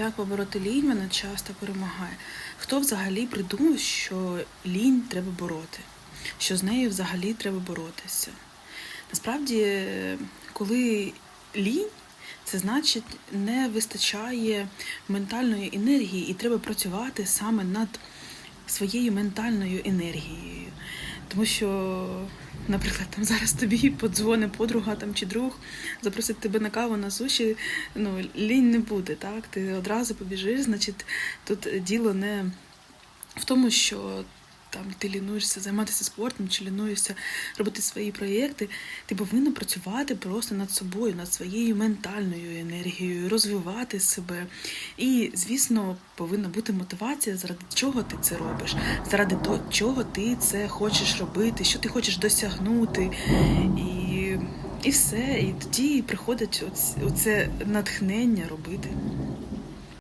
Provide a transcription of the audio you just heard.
Як побороти лінь мене часто перемагає. Хто взагалі придумав, що лінь треба бороти, що з нею взагалі треба боротися? Насправді, коли лінь, це значить не вистачає ментальної енергії, і треба працювати саме над своєю ментальною енергією. Тому що, наприклад, там зараз тобі подзвони подруга там чи друг, запросить тебе на каву на суші, ну лінь не буде, так? Ти одразу побіжиш, значить, тут діло не в тому, що там ти лінуєшся займатися спортом чи лінуєшся робити свої проєкти. Ти повинна працювати просто над собою, над своєю ментальною енергією, розвивати себе. І, звісно, повинна бути мотивація, заради чого ти це робиш, заради того, чого ти це хочеш робити, що ти хочеш досягнути. І, і все. І тоді приходить оце натхнення робити.